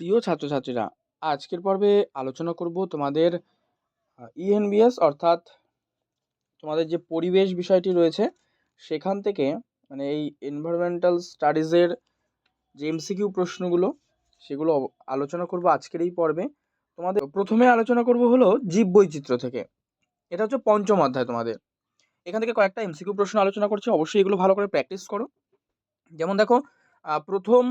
প্রিয় ছাত্রছাত্রীরা, আজকের পর্বে আলোচনা করব তোমাদের ইএনবিএস অর্থাৎ তোমাদের যে পরিবেশ বিষয়টি রয়েছে, সেখান থেকে মানে এই এনভায়রনমেন্টাল স্টাডিজের যে এমসিকিউ প্রশ্নগুলো, সেগুলো আলোচনা করব আজকের এই পর্বে। তোমাদের প্রথমে আলোচনা করব হলো জীব জীববৈচিত্র্য থেকে। এটা হচ্ছে পঞ্চম অধ্যায় তোমাদের। এখান থেকে কয়েকটা এমসিকিউ প্রশ্ন আলোচনা করছি, অবশ্যই এগুলো ভালো করে প্র্যাকটিস করো। যেমন দেখো প্রথম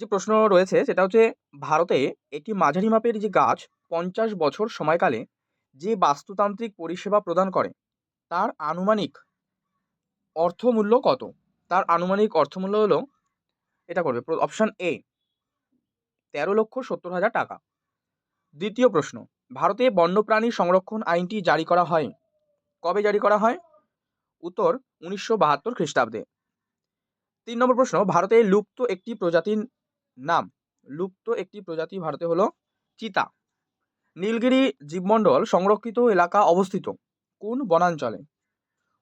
যে প্রশ্ন রয়েছে সেটা হচ্ছে ভারতে একটি মাঝারি মাপের যে গাছ পঞ্চাশ বছর সময়কালে যে বাস্তুতান্ত্রিক পরিষেবা প্রদান করে, তার আনুমানিক অর্থমূল্য কত? তার আনুমানিক অর্থমূল্য হলো, এটা করবে অপশান এ তেরো লক্ষ সত্তর হাজার টাকা। দ্বিতীয় প্রশ্ন, ভারতে বন্যপ্রাণী সংরক্ষণ আইনটি জারি করা হয়? কবে জারি করা হয়? উত্তর উনিশশো বাহাত্তর খ্রিস্টাব্দে। তিন নম্বর প্রশ্ন, ভারতে লুপ্ত একটি প্রজাতির নাম। লুপ্ত একটি প্রজাতি ভারতে হলো চিতা। নীলগিরি জীবমণ্ডল সংরক্ষিত এলাকা অবস্থিত। কোন বনাঞ্চলে?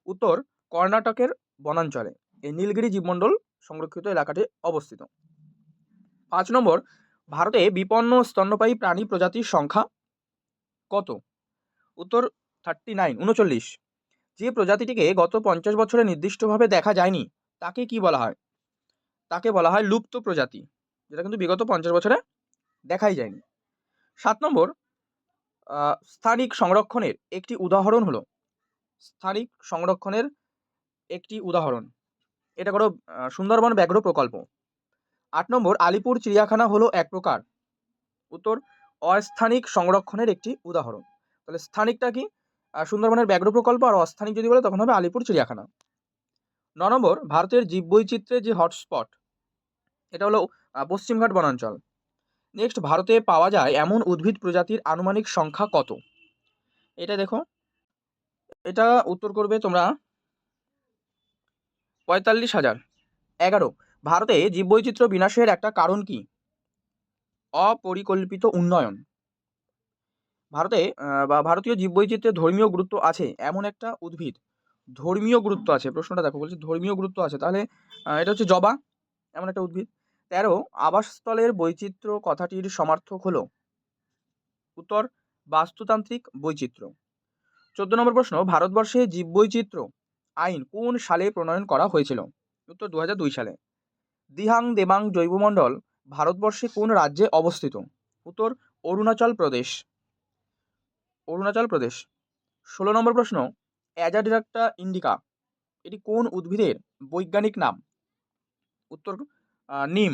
উত্তর, কর্ণাটকের বনাঞ্চলে। এই নীলগিরি জীবমণ্ডল সংরক্ষিত এলাকাটি অবস্থিত। পাঁচ নম্বর, ভারতে বিপন্ন স্তন্যপায়ী প্রাণী প্রজাতির সংখ্যা কত? উত্তর থার্টি নাইন উনচল্লিশ। যে প্রজাতিটিকে গত পঞ্চাশ বছরে নির্দিষ্টভাবে দেখা যায়নি, তাকে কি বলা হয়? তাকে বলা হয় লুপ্ত প্রজাতি। যেটা কিন্তু বিগত পঞ্চাশ বছরে দেখাই যায়নি। সাত নম্বর স্থানিক সংরক্ষণের একটি উদাহরণ হলো, স্থানিক সংরক্ষণের একটি উদাহরণ। এটা করো সুন্দরবন ব্যাঘ্র প্রকল্প। আট নম্বর, আলিপুর চিড়িয়াখানা হলো এক প্রকার। উত্তর, অস্থানিক সংরক্ষণের একটি উদাহরণ। তাহলে স্থানিকটা কি? সুন্দরবনের ব্যাঘ্র প্রকল্প আর অস্থানিক যদি বলে তখন হবে আলিপুর চিড়িয়াখানা। ন নম্বর, ভারতের জীববৈচিত্র্যের যে হটস্পট, এটা হলো পশ্চিমঘাট বনাঞ্চল। নেক্সট ভারতে পাওয়া যায় এমন উদ্ভিদ প্রজাতির আনুমানিক সংখ্যা কত? এটা দেখো। এটা উত্তর করবে তোমরা পঁয়তাল্লিশ হাজার। এগারো, ভারতে জীববৈচিত্র্য বিনাশের একটা কারণ কি? অপরিকল্পিত উন্নয়ন। ভারতে বা ভারতীয় জীববৈচিত্র্যের ধর্মীয় গুরুত্ব আছে এমন একটা উদ্ভিদ। ধর্মীয় গুরুত্ব আছে, প্রশ্নটা দেখো, বলছি ধর্মীয় গুরুত্ব আছে। তাহলে এটা হচ্ছে জবা, এমন একটা উদ্ভিদ। তেরো, আবাসস্থলের বৈচিত্র্য কথাটির সমার্থক হলো উত্তর, বাস্তুতান্ত্রিক বৈচিত্র্য। চোদ্দ নম্বর প্রশ্ন, ভারতবর্ষে জীববৈচিত্র্য আইন কোন সালে প্রণয়ন করা হয়েছিল? উত্তর দু সালে। দিহাং দেবাং জৈবমণ্ডল, ভারতবর্ষে কোন রাজ্যে অবস্থিত? উত্তর, অরুণাচল প্রদেশ। অরুণাচল প্রদেশ। ষোলো নম্বর প্রশ্ন অ্যাজাডিরাক্টা ইন্ডিকা, এটি কোন উদ্ভিদের বৈজ্ঞানিক নাম? উত্তর নিম।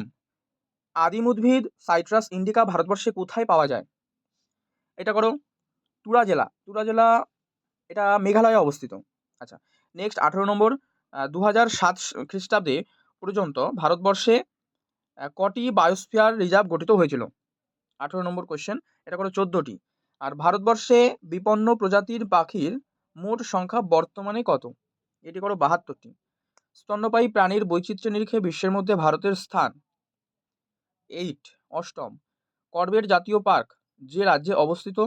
আদিম উদ্ভিদ, সাইট্রাস, ইন্ডিকা ভারতবর্ষে কোথায় পাওয়া যায়? এটা করো, তুরা জেলা। তুরা জেলা, এটা মেঘালয়ে অবস্থিত। আচ্ছা নেক্সট আঠেরো নম্বর দু হাজার সাত খ্রিস্টাব্দে পর্যন্ত ভারতবর্ষে কটি বায়োস্ফিয়ার রিজার্ভ গঠিত হয়েছিল? আঠেরো নম্বর কোয়েশ্চেন এটা করো চোদ্দোটি। আর ভারতবর্ষে বিপন্ন প্রজাতির পাখির মোট সংখ্যা বর্তমানে কত? এটি করো বাহাত্তরটি। স্তন্যপায়ী প্রাণীর বৈচিত্র্য নিরিখে বিশ্বের মধ্যে ভারতের স্থান। এইট, অষ্টম, করবেট জাতীয় পার্ক, যে রাজ্যে অবস্থিত,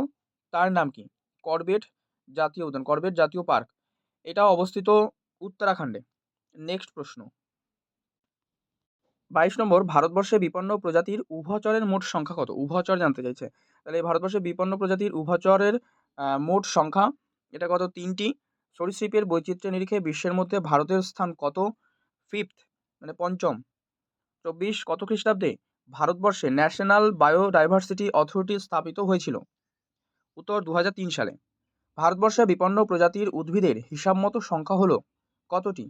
তার নাম কি? করবেট জাতীয় উদ্যান, করবেট জাতীয় পার্ক। এটা অবস্থিত উত্তরাখণ্ডে। নেক্সট প্রশ্ন। বাইশ নম্বর, ভারতবর্ষে বিপন্ন প্রজাতির উভচরের মোট সংখ্যা কত? উভচর জানতে চাইছে। তাহলে ভারতবর্ষে বিপন্ন প্রজাতির উভচরের মোট সংখ্যা, এটা কত? তিনটি। সরীসৃপের বৈচিত্র্য নিরিখে বিশ্বের মধ্যে ভারতের স্থান কত? ফিফথ মানে পঞ্চম। চব্বিশ, কত খ্রিস্টাব্দে? ভারতবর্ষে ন্যাশনাল বায়োডাইভার্সিটি অথরিটি স্থাপিত হয়েছিল। উত্তর দু হাজার তিন সালে। ভারতবর্ষে বিপন্ন প্রজাতির উদ্ভিদের হিসাব মতো সংখ্যা হলো কতটি?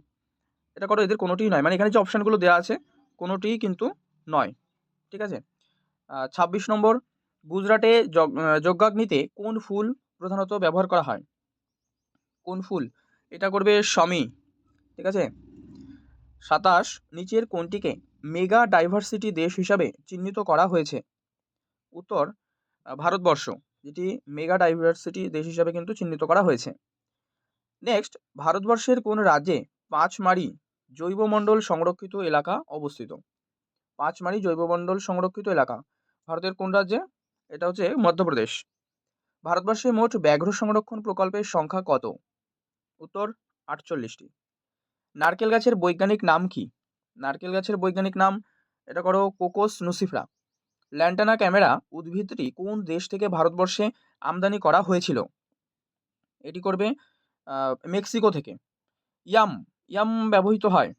এটা করো এদের কোনোটিই নয়। মানে এখানে যে অপশানগুলো দেওয়া আছে, কোনোটিই কিন্তু নয়। ঠিক আছে? ছাব্বিশ নম্বর, গুজরাটে যজ্ঞাগ্নিতে কোন ফুল প্রধানত ব্যবহার করা হয়? কোন ফুল? এটা করবে শমি ঠিক আছে? সাতাশ, নিচের কোনটিকে মেগা ডাইভার্সিটি দেশ হিসাবে চিহ্নিত করা হয়েছে? উত্তর ভারতবর্ষ, যেটি মেগা ডাইভার্সিটি দেশ হিসাবে কিন্তু চিহ্নিত করা হয়েছে। নেক্সট, ভারতবর্ষের কোন রাজ্যে পাঁচমারি জৈবমণ্ডল সংরক্ষিত এলাকা অবস্থিত? পাঁচমারি জৈবমণ্ডল সংরক্ষিত এলাকা। ভারতের কোন রাজ্যে? এটা হচ্ছে মধ্যপ্রদেশ। ভারতবর্ষে মোট ব্যাঘ্র সংরক্ষণ প্রকল্পের সংখ্যা কত? উত্তর আটচল্লিশটি। নারকেল গাছের বৈজ্ঞানিক নাম কি? নারকেল গাছের বৈজ্ঞানিক নাম, এটা করো কোকোস নুসিফরা। ল্যান্টানা ক্যামেরা উদ্ভিদটি কোন দেশ থেকে ভারতবর্ষে আমদানি করা হয়েছিল? এটি করবে মেক্সিকো থেকে। ইয়াম ইয়াম ব্যবহৃত হয়।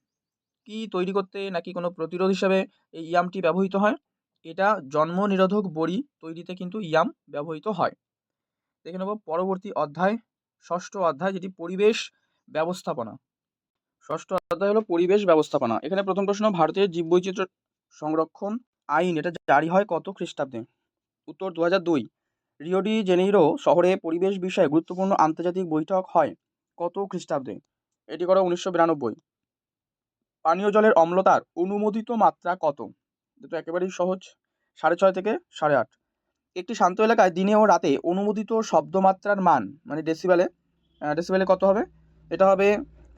কি তৈরি করতে নাকি কোনো প্রতিরোধ হিসাবে এই ইয়ামটি ব্যবহৃত হয়? এটা জন্ম নিরোধক বড়ি তৈরিতে কিন্তু ইয়াম ব্যবহৃত হয়। দেখে নেব পরবর্তী অধ্যায়। ষষ্ঠ অধ্যায়, যেটি পরিবেশ ব্যবস্থাপনা। ষষ্ঠ অধ্যায় হলো পরিবেশ ব্যবস্থাপনা। এখানে প্রথম প্রশ্ন ভারতের জীববৈচিত্র্য সংরক্ষণ আইন, এটা জারি হয় কত খ্রিস্টাব্দে? উত্তর দু হাজার দুই। রিও ডি জেনেইরো শহরে পরিবেশ বিষয়ে গুরুত্বপূর্ণ আন্তর্জাতিক বৈঠক হয় কত খ্রিস্টাব্দে? এটি করা উনিশশো বিরানব্বই। পানীয় জলের অম্লতার অনুমোদিত মাত্রা কত? এটা একেবারেই সহজ, সাড়ে ছয় থেকে সাড়ে আট। একটি শান্ত এলাকায় দিনে ও রাতে অনুমোদিত শব্দমাত্রার মান মানে ডেসিবেলে ডেসিবেলে কত হবে? এটা হবে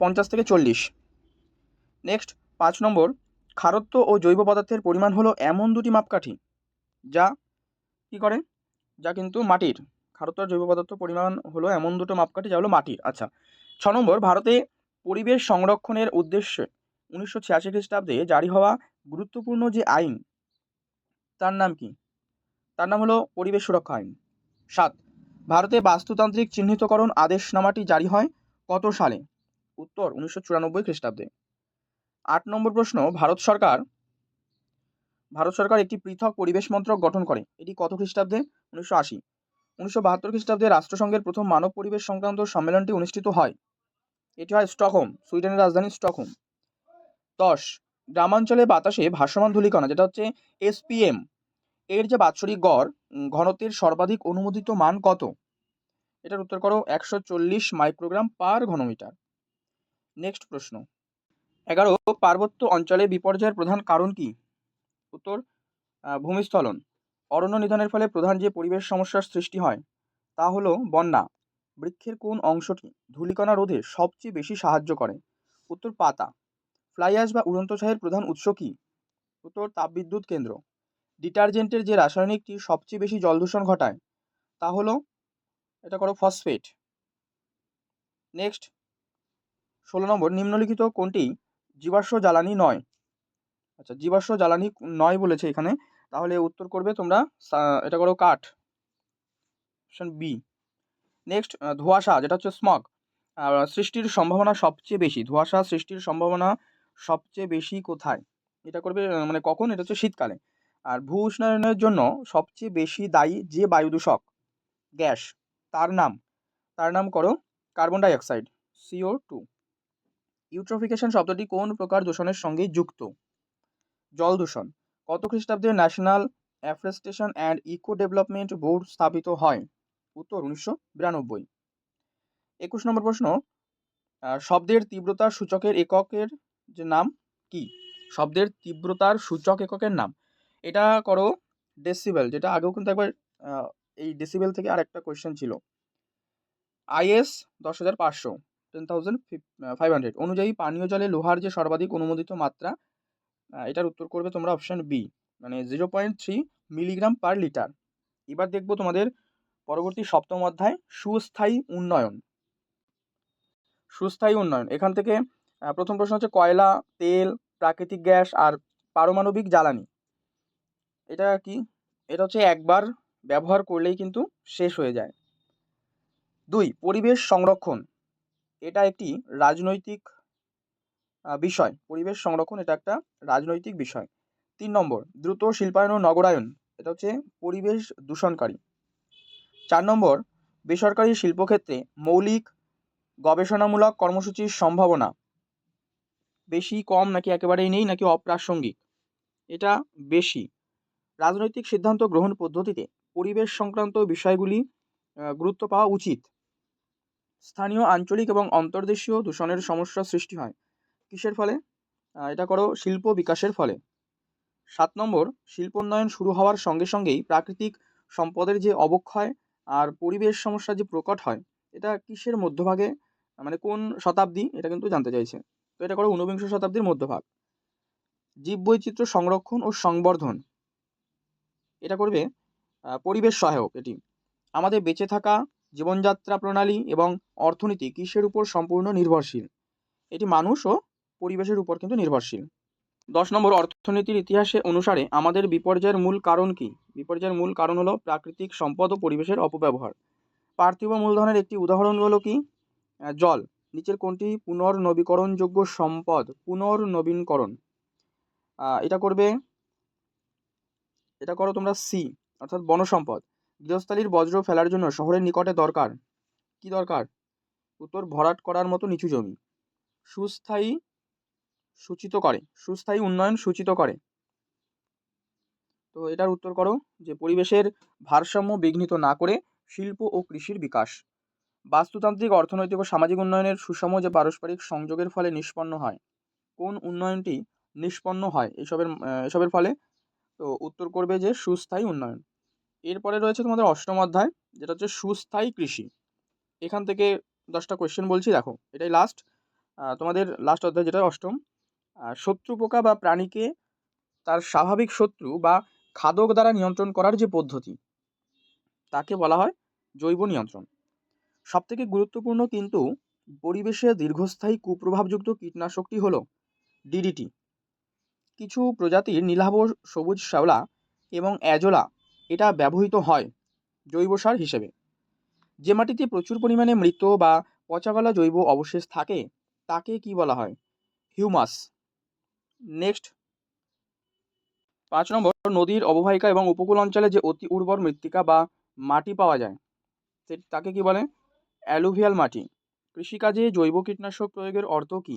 পঞ্চাশ থেকে চল্লিশ। নেক্সট পাঁচ নম্বর খারত্ব ও জৈব পদার্থের পরিমাণ হলো এমন দুটি মাপকাঠি, যা কী করে? যা কিন্তু মাটির খারত্ব জৈব পদার্থ পরিমাণ হলো এমন দুটো মাপকাঠি, যা হলো মাটির। আচ্ছা ছ নম্বর, ভারতে পরিবেশ সংরক্ষণের উদ্দেশ্যে উনিশশো ছিয়াশি খ্রিস্টাব্দে জারি হওয়া গুরুত্বপূর্ণ যে আইন, তার নাম কি? তার নাম হলো পরিবেশ সুরক্ষা আইন। সাত, ভারতে বাস্তুতান্ত্রিক চিহ্নিতকরণ আদেশনামাটি জারি হয় কত সালে? উত্তর, উনিশশো চুরানব্বই খ্রিস্টাব্দে। আট নম্বর প্রশ্ন, ভারত সরকার ভারত সরকার একটি পৃথক পরিবেশ মন্ত্রক গঠন করে। এটি কত খ্রিস্টাব্দে? উনিশশো আশি। উনিশশো বাহাত্তর খ্রিস্টাব্দে রাষ্ট্রসংঘের প্রথম মানব পরিবেশ সংক্রান্ত সম্মেলনটি অনুষ্ঠিত হয়। এটি হয় স্টকহোম, সুইডেনের রাজধানী স্টকহোম। দশ, গ্রামাঞ্চলে বাতাসে ভাসমান ধূলিকণা, যেটা হচ্ছে এসপিএম এর যে বাৎসরিক গড় ঘনত্বের সর্বাধিক অনুমোদিত মান কত? এটার উত্তর করো, একশো চল্লিশ মাইক্রোগ্রাম পার ঘনমিটার। নেক্সট প্রশ্ন। এগারো, পার্বত্য অঞ্চলে বিপর্যয়ের প্রধান কারণ কি? উত্তর ভূমিস্থলন। অরণ্য নিধনের ফলে প্রধান যে পরিবেশ সমস্যার সৃষ্টি হয়, তা হলো বন্যা। বৃক্ষের কোন অংশটি ধূলিকণা রোধে সবচেয়ে বেশি সাহায্য করে? উত্তর, পাতা। ফ্লাই অ্যাশ বা উড়ন্ত ছাইয়ের প্রধান উৎস কি? উত্তর, তাপবিদ্যুৎ কেন্দ্র। ডিটারজেন্টের যে রাসায়নিকটি সবচেয়ে বেশি জল দূষণ ঘটায়, তা হলো এটা করো ফসফেট নেক্সট ষোলো নম্বর, নিম্নলিখিত কোনটি জীবাশ্ম জ্বালানি নয়? আচ্ছা জীবাশ্ম জ্বালানি নয় বলেছে এখানে, তাহলে উত্তর করবে তোমরা এটা করো কাঠ। অপশন বি নেক্সট ধোঁয়াশা, যেটা হচ্ছে স্মগ সৃষ্টির সম্ভাবনা সবচেয়ে বেশি। ধোঁয়াশা সৃষ্টির সম্ভাবনা সবচেয়ে বেশি কোথায়? এটা করবে মানে কখন? এটা হচ্ছে শীতকালে। আর ভূ উষ্ণায়নের জন্য সবচেয়ে বেশি দায়ী যে বায়ু দূষক, গ্যাস, তার নাম তার নাম করো carbon die oxide CO two eutrophication শব্দটি কোন প্রকার দূষণের সঙ্গে যুক্ত? জল দূষণ, কত খ্রিস্টাব্দে national afforestation and eco development board স্থাপিত হয়? উত্তর উনিশশো বিরানব্বই। একুশ নম্বর প্রশ্ন শব্দের তীব্রতার সূচকের এককের যে নাম কি? শব্দের তীব্রতার সূচক এককের নাম। এটা করো ডেসিবেল যেটা আগেও কিন্তু একবার এই ডেসিবেল থেকে আর একটা কোয়েশ্চেন ছিল আইএস দশ হাজার পাঁচশো টেন থাউজেন্ড ফাইভ হান্ড্রেড অনুযায়ী পানীয় জলে লোহার যে সর্বাধিক অনুমোদিত মাত্রা এটার উত্তর করবে তোমরা অপশান বি মানে zero point three milligram per litre এবার দেখব তোমাদের পরবর্তী সপ্তম অধ্যায়, সুস্থায়ী উন্নয়ন। সুস্থায়ী উন্নয়ন, এখান থেকে প্রথম প্রশ্ন হচ্ছে কয়লা, তেল, প্রাকৃতিক গ্যাস আর পারমাণবিক জ্বালানি। এটা কি? এটা হচ্ছে একবার ব্যবহার করলেই কিন্তু শেষ হয়ে যায়। দুই, পরিবেশ সংরক্ষণ। এটা একটি রাজনৈতিক বিষয়। পরিবেশ সংরক্ষণ এটা একটা রাজনৈতিক বিষয়। তিন নম্বর, দ্রুত শিল্পায়ন ও নগরায়ন। এটা হচ্ছে পরিবেশ দূষণকারী। চার নম্বর, বেসরকারি শিল্পক্ষেত্রে মৌলিক গবেষণামূলক কর্মসূচির সম্ভাবনা। বেশি কম নাকি একেবারেই নেই নাকি অপ্রাসঙ্গিক? এটা বেশি। রাজনৈতিক সিদ্ধান্ত গ্রহণ পদ্ধতিতে পরিবেশ সংক্রান্ত বিষয়গুলি গুরুত্ব পাওয়া উচিত। স্থানীয় আঞ্চলিক এবং অন্তর্দেশীয় দূষণের সমস্যা সৃষ্টি হয়। কিসের ফলে? এটা করো শিল্প বিকাশের ফলে। সাত নম্বর শিল্পোন্নয়ন শুরু হওয়ার সঙ্গে সঙ্গেই প্রাকৃতিক সম্পদের যে অবক্ষয় আর পরিবেশ সমস্যা যে প্রকট হয়, এটা কিসের মধ্যভাগে? মানে কোন শতাব্দী? এটা কিন্তু জানতে চাইছে। তো এটা করো ঊনবিংশ শতাব্দীর মধ্যভাগ। জীববৈচিত্র্য সংরক্ষণ ও সংবর্ধন। এটা করবে পরিবেশ সহায়ক এটি। আমাদের বেঁচে থাকা জীবনযাত্রা প্রণালী এবং অর্থনীতি কিসের উপর সম্পূর্ণ নির্ভরশীল? এটি মানুষ ও পরিবেশের উপর কিন্তু নির্ভরশীল। দশ নম্বর অর্থনীতির ইতিহাসে অনুসারে আমাদের বিপর্যয়ের মূল কারণ কি? বিপর্যয়ের মূল কারণ হলো প্রাকৃতিক সম্পদ ও পরিবেশের অপব্যবহার। পার্থিব মূলধনের একটি উদাহরণ হলো কি? জল নিচের কোনটি পুনর্নবীকরণযোগ্য সম্পদ পুনর্নবীনকরণ। আহ, এটা করবে এটা করো তোমরা সি অর্থাৎ বনসম্পদ। গৃহস্থালির বজ্র ফেলার জন্য শহরের নিকটে দরকার। কি দরকার? উত্তর, ভরাট করার মতো নিচু জমি। সুস্থায়ী সূচিত করে। সুস্থায়ী উন্নয়ন সূচিত করে। তো এটার উত্তর করো, যে পরিবেশের ভারসাম্য বিঘ্নিত না করে শিল্প ও কৃষির বিকাশ। বাস্তুতান্ত্রিক, অর্থনৈতিক ও সামাজিক উন্নয়নের সুষম যে পারস্পরিক সংযোগের ফলে নিষ্পন্ন হয়। কোন উন্নয়নটি নিষ্পন্ন হয়? এসবের এসবের ফলে তো উত্তর করবে যে সুস্থায়ী উন্নয়ন। এরপরে রয়েছে তোমাদের অষ্টম অধ্যায়, যেটা হচ্ছে সুস্থায়ী কৃষি। এখান থেকে দশটা কোয়েশ্চেন বলছি, দেখো, এটাই লাস্ট তোমাদের লাস্ট অধ্যায় যেটা অষ্টম শত্রু পোকা বা প্রাণীকে তার স্বাভাবিক শত্রু বা খাদক দ্বারা নিয়ন্ত্রণ করার যে পদ্ধতি, তাকে বলা হয় জৈব নিয়ন্ত্রণ। সবথেকে গুরুত্বপূর্ণ কিন্তু পরিবেশে দীর্ঘস্থায়ী কুপ্রভাবযুক্ত কীটনাশকটি হলো ডিডিটি কিছু প্রজাতির নীলাভ সবুজ শ্যাওলা এবং অ্যাজোলা এটা ব্যবহৃত হয় জৈব সার হিসেবে। যে মাটিতে প্রচুর পরিমাণে মৃত বা পচাগলা জৈব অবশেষ থাকে, তাকে কি বলা হয়? হিউমাস। নেক্সট। পাঁচ নম্বর, নদীর অববাহিকা এবং উপকূল অঞ্চলে যে অতি উর্বর মৃত্তিকা বা মাটি পাওয়া যায় তাকে কি বলে? অ্যালুভিয়াল মাটি। কৃষিকাজে জৈব কীটনাশক প্রয়োগের অর্থ কী?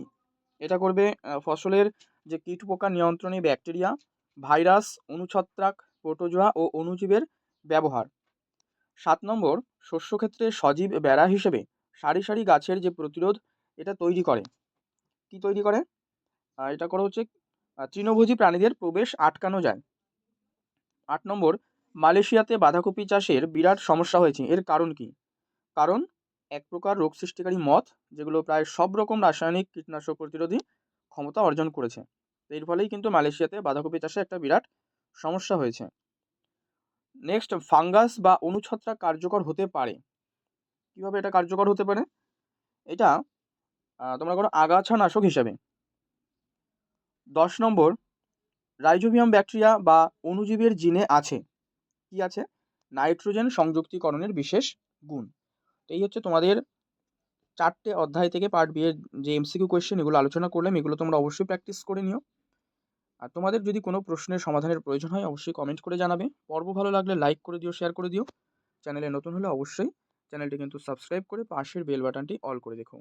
এটা করবে ফসলের যে কীটপোকা নিয়ন্ত্রণে ব্যাকটেরিয়া, ভাইরাস, অনুছত্রাক, প্রোটোজোয়া ও অণুজীবের ব্যবহার। সাত নম্বর, শস্যক্ষেত্রে সজীব বেড়া হিসেবে সারি সারি গাছের যে প্রতিরোধ, এটা তৈরি করে। কি তৈরি করে? এটা করা হচ্ছে তৃণভোজী প্রাণীদের প্রবেশ আটকানো যায়। আট নম্বর, মালয়েশিয়াতে বাঁধাকপি চাষের বিরাট সমস্যা হয়েছে। এর কারণ কি? কারণ এক প্রকার রোগ সৃষ্টিকারী মথ যেগুলো প্রায় সব রকম রাসায়নিক কীটনাশক প্রতিরোধী ক্ষমতা অর্জন করেছে। এর ফলেই কিন্তু মালয়েশিয়াতে বাঁধাকপি চাষে একটা বিরাট সমস্যা হয়েছে। নেক্সট ফাঙ্গাস বা অনুছত্রাক কার্যকর হতে পারে। কীভাবে এটা কার্যকর হতে পারে? এটা তোমরা করো আগাছা নাশক হিসাবে। দশ নম্বর রাইজোবিয়াম ব্যাকটেরিয়া বা অণুজীবের জিনে আছে। কি আছে? নাইট্রোজেন সংযুক্তিকরণের বিশেষ গুণ। তো এই হচ্ছে তোমাদের চারটে অধ্যায় থেকে পার্ট বি এর যে এমসিকিউ কোয়েশ্চেন এগুলো আলোচনা করলাম, এগুলো তোমরা অবশ্যই প্র্যাকটিস করে নিও। আর তোমাদের যদি কোনো প্রশ্নের সমাধানের প্রয়োজন হয়, অবশ্যই কমেন্ট করে জানাবে। পর্ব ভালো লাগলে লাইক করে দিও শেয়ার করে দিও। চ্যানেলে নতুন হলে অবশ্যই চ্যানেলটি কিন্তু সাবস্ক্রাইব করে পাশের বেল বাটনটি অল করে দেখো